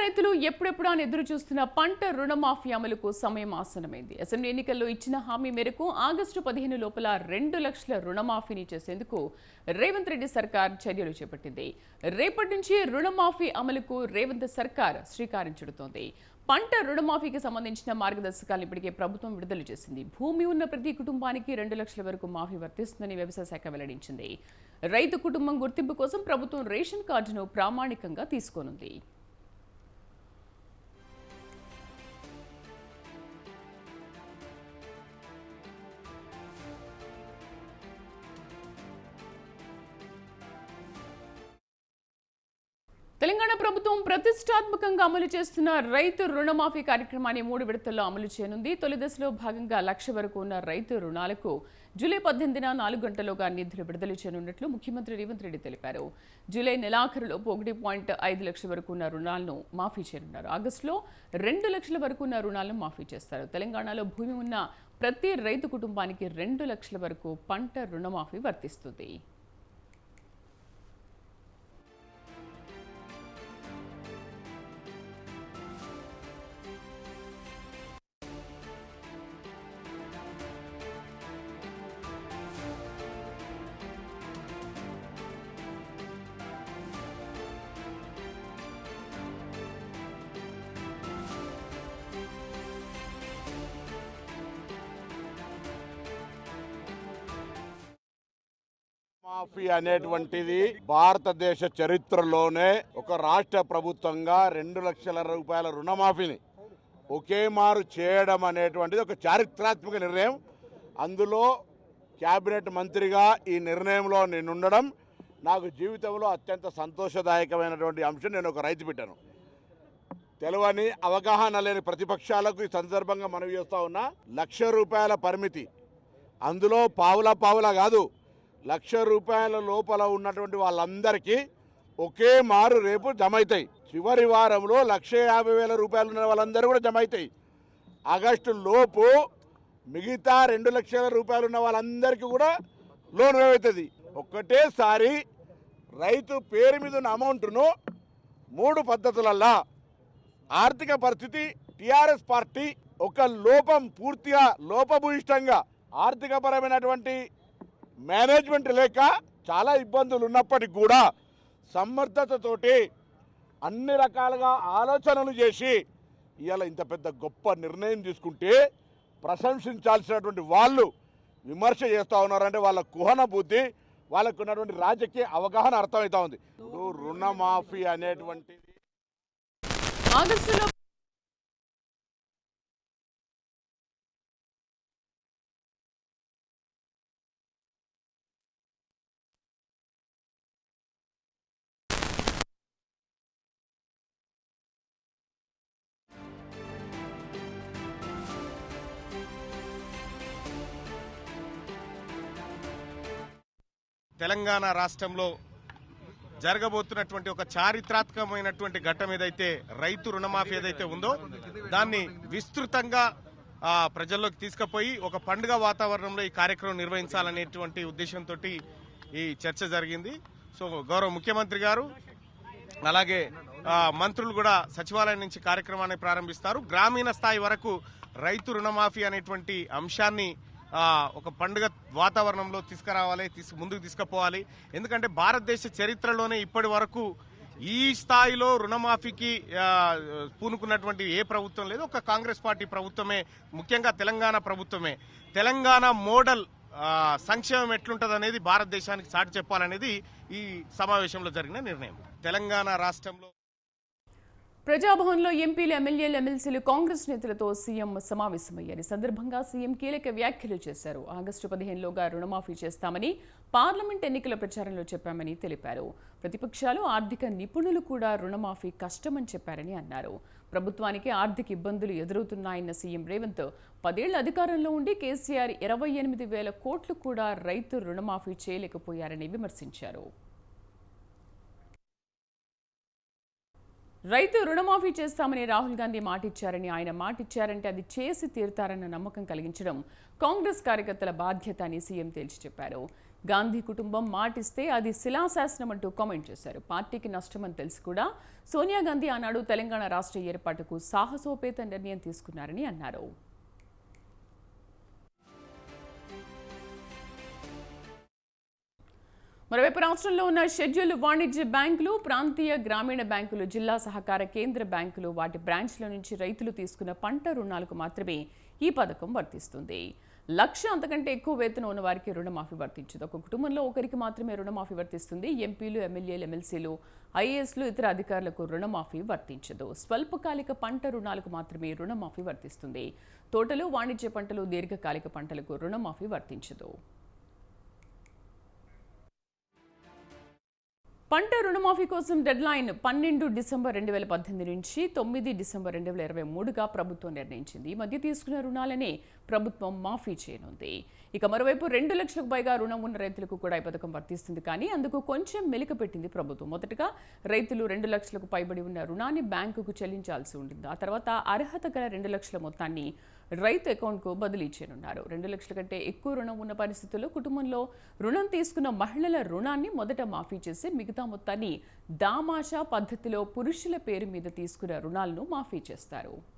రైతులు ఎప్పుడెప్పుడు అని ఎదురు చూస్తున్న పంట రుణమాఫీ అమలుకు సమయం ఆసనమైంది అసెంబ్లీ ఎన్నికల్లో ఇచ్చిన హామీ మేరకు ఆగస్టు పదిహేను లోపల రెండు లక్షల రుణమాఫీని చేసేందుకు రేవంత్ రెడ్డి సర్కార్ చర్యలు చేపట్టింది. రేపటి నుంచి రుణమాఫీ అమలుకు రేవంత్ సర్కార్ శ్రీకారం చుడుతోంది. పంట రుణమాఫీకి సంబంధించిన మార్గదర్శకాలను ఇప్పటికే ప్రభుత్వం విడుదల చేసింది. భూమి ఉన్న ప్రతి కుటుంబానికి రెండు లక్షల వరకు మాఫీ వర్తిస్తుందని వ్యవసాయ శాఖ వెల్లడించింది. రైతు కుటుంబం గుర్తింపు కోసం ప్రభుత్వం రేషన్ కార్డును ప్రామాణికంగా తీసుకోనుంది. తెలంగాణ ప్రభుత్వం ప్రతిష్టాత్మకంగా అమలు చేస్తున్న రైతు రుణమాఫీ కార్యక్రమాన్ని మూడు విడతల్లో అమలు చేయనుంది. తొలి దశలో భాగంగా లక్ష వరకు ఉన్న రైతు రుణాలకు జూలై పద్దెనిమిదిన నాలుగు గంటలోగా నిధులు విడుదల చేయనున్నట్లు ముఖ్యమంత్రి రేవంత్ రెడ్డి తెలిపారు. జూలై నెలాఖరులోపు ఒకటి పాయింట్ ఐదు లక్షల వరకు ఉన్న రుణాలను మాఫీ చేయనున్నారు. ఆగస్టులో రెండు లక్షల వరకు ఉన్న రుణాలను మాఫీ చేస్తారు. తెలంగాణలో భూమి ఉన్న ప్రతి రైతు కుటుంబానికి రెండు లక్షల వరకు పంట రుణమాఫీ వర్తిస్తుంది. మాఫీ అనేటువంటిది భారతదేశ చరిత్రలోనే ఒక రాష్ట్ర ప్రభుత్వంగా రెండు లక్షల రూపాయల రుణమాఫీని ఒకే మారు చేయడం అనేటువంటిది ఒక చారిత్రాత్మక నిర్ణయం. అందులో క్యాబినెట్ మంత్రిగా ఈ నిర్ణయంలో నేను ఉండడం నాకు జీవితంలో అత్యంత సంతోషదాయకమైనటువంటి అంశం. నేను ఒక రైతు పెట్టాను తెలవని అవగాహన లేని ప్రతిపక్షాలకు ఈ సందర్భంగా మనవి చేస్తూ ఉన్నా లక్ష రూపాయల పరిమితి. అందులో పావుల పావుల కాదు లక్ష రూపాయల లోపల ఉన్నటువంటి వాళ్ళందరికీ ఒకే మారు రేపు జమ అవుతాయి చివరి వారంలో లక్ష యాభై వేల రూపాయలు ఉన్న వాళ్ళందరూ కూడా జమ అవుతాయి ఆగస్టు లోపు మిగతా రెండు లక్షల రూపాయలు ఉన్న వాళ్ళందరికీ కూడా లోన్ అవుతుంది ఒక్కటేసారి రైతు పేరు మీద ఉన్న అమౌంట్ను మూడు పద్ధతులల్లా. ఆర్థిక పరిస్థితి టీఆర్ఎస్ పార్టీ ఒక లోపం పూర్తిగా లోపభూయిష్టంగా ఆర్థికపరమైనటువంటి మేనేజ్మెంట్ లేక చాలా ఇబ్బందులు ఉన్నప్పటికీ కూడా సమర్థతతోటి అన్ని రకాలుగా ఆలోచనలు చేసి ఇవాళ ఇంత పెద్ద గొప్ప నిర్ణయం తీసుకుంటే ప్రశంసించాల్సినటువంటి వాళ్ళు విమర్శ చేస్తూ ఉన్నారంటే వాళ్ళ కుహన బుద్ధి వాళ్ళకు ఉన్నటువంటి రాజకీయ అవగాహన అర్థమవుతా ఉంది. రుణమాఫీ అనేటువంటిది ఆగస్టులో తెలంగాణ రాష్ట్రంలో జరగబోతున్నటువంటి ఒక చారిత్రాత్మకమైనటువంటి ఘట్టం ఏదైతే రైతు రుణమాఫీ ఏదైతే ఉందో దాన్ని విస్తృతంగా ప్రజల్లోకి తీసుకుపోయి ఒక పండుగ వాతావరణంలో ఈ కార్యక్రమం నిర్వహించాలనేటువంటి ఉద్దేశంతో ఈ చర్చ జరిగింది. సో గౌరవ ముఖ్యమంత్రి గారు అలాగే మంత్రులు కూడా సచివాలయం నుంచి కార్యక్రమాన్ని ప్రారంభిస్తారు. గ్రామీణ స్థాయి వరకు రైతు రుణమాఫీ అనేటువంటి అంశాన్ని ఒక పండుగ వాతావరణంలో తీసుకురావాలి తీసు ముందుకు తీసుకుపోవాలి. ఎందుకంటే భారతదేశ చరిత్రలోనే ఇప్పటి వరకు ఈ స్థాయిలో రుణమాఫీకి పూనుకున్నటువంటి ఏ ప్రభుత్వం లేదు. ఒక కాంగ్రెస్ పార్టీ ప్రభుత్వమే ముఖ్యంగా తెలంగాణ ప్రభుత్వమే. తెలంగాణ మోడల్ సంక్షేమం ఎట్లుంటది అనేది భారతదేశానికి చాటి చెప్పాలనేది ఈ సమావేశంలో జరిగిన నిర్ణయం. తెలంగాణ రాష్ట్రంలో ప్రజాభవన్లో ఎంపీలు ఎమ్మెల్యేలు ఎమ్మెల్సీలు కాంగ్రెస్ నేతలతో సీఎం సమావేశమయ్యారు. ఈ సందర్భంగా సీఎం కీలక వ్యాఖ్యలు చేశారు. ఆగస్టు పదిహేనులోగా రుణమాఫీ చేస్తామని పార్లమెంట్ ఎన్నికల ప్రచారంలో చెప్పామని తెలిపారు. ప్రతిపక్షాలు ఆర్థిక నిపుణులు కూడా రుణమాఫీ కష్టమని చెప్పారని అన్నారు. ప్రభుత్వానికి ఆర్థిక ఇబ్బందులు ఎదురవుతున్నాయన్న సీఎం రేవంత్ పదేళ్ళ అధికారంలో ఉండి కేసీఆర్ ఇరవై ఎనిమిది వేల కోట్లు కూడా రైతు రుణమాఫీ చేయలేకపోయారని విమర్శించారు. రైతు రుణమాఫీ చేస్తామని రాహుల్ గాంధీ మాటిచ్చారని ఆయన మాటిచ్చారంటే అది చేసి తీరుతారన్న నమ్మకం కలిగించడం కాంగ్రెస్ కార్యకర్తల బాధ్యత అని సీఎం తేల్చి చెప్పారు. గాంధీ కుటుంబం మాటిస్తే అది శిలాశాసనం అంటూ కామెంట్ చేశారు. పార్టీకి నష్టమని తెలిసి కూడా సోనియా గాంధీ ఆనాడు తెలంగాణ రాష్ట్ర ఏర్పాటుకు సాహసోపేత నిర్ణయం తీసుకున్నారని అన్నారు. మరోవైపు రాష్ట్రంలో ఉన్న షెడ్యూల్ వాణిజ్య బ్యాంకులు ప్రాంతీయ గ్రామీణ బ్యాంకులు జిల్లా సహకార కేంద్ర బ్యాంకులు వాటి బ్రాంచ్ల నుంచి రైతులు తీసుకున్న పంట రుణాలకు మాత్రమే ఈ పథకం వర్తిస్తుంది. లక్ష అంతకంటే ఎక్కువ వేతనం ఉన్న వారికి రుణమాఫీ వర్తించదు. ఒక కుటుంబంలో ఒకరికి మాత్రమే రుణమాఫీ వర్తిస్తుంది. ఎంపీలు ఎమ్మెల్యేలు ఎమ్మెల్సీలు ఐఏఎస్లు ఇతర అధికారులకు రుణమాఫీ వర్తించదు. స్వల్పకాలిక పంట రుణాలకు మాత్రమే రుణమాఫీ వర్తిస్తుంది. తోటలు వాణిజ్య పంటలు దీర్ఘకాలిక పంటలకు రుణమాఫీ వర్తించదు. పంట రుణమాఫీ కోసం డెడ్ లైన్ పన్నెండు డిసెంబర్ రెండు వేల పద్దెనిమిది నుంచి తొమ్మిది డిసెంబర్ రెండు వేల ఇరవై మూడుగా ప్రభుత్వం నిర్ణయించింది. ఈ మధ్య తీసుకున్న రుణాలనే ప్రభుత్వం మాఫీ చేయనుంది. ఇక మరోవైపు రెండు లక్షలకు పైగా రుణం ఉన్న రైతులకు కూడా ఈ పథకం వర్తిస్తుంది కానీ అందుకు కొంచెం మెలిక పెట్టింది ప్రభుత్వం. మొదటగా రైతులు రెండు లక్షలకు పైబడి ఉన్న రుణాన్ని బ్యాంకుకు చెల్లించాల్సి ఉంటుంది ఆ తర్వాత అర్హత గల రెండు లక్షల మొత్తాన్ని రైతు అకౌంట్కు బదిలీ చేయనున్నారు. రెండు లక్షల కంటే ఎక్కువ రుణం ఉన్న పరిస్థితుల్లో కుటుంబంలో రుణం తీసుకున్న మహిళల రుణాన్ని మొదట మాఫీ చేసి మిగతా మొత్తాన్ని దామాషా పద్ధతిలో పురుషుల పేరు మీద తీసుకున్న రుణాలను మాఫీ చేస్తారు.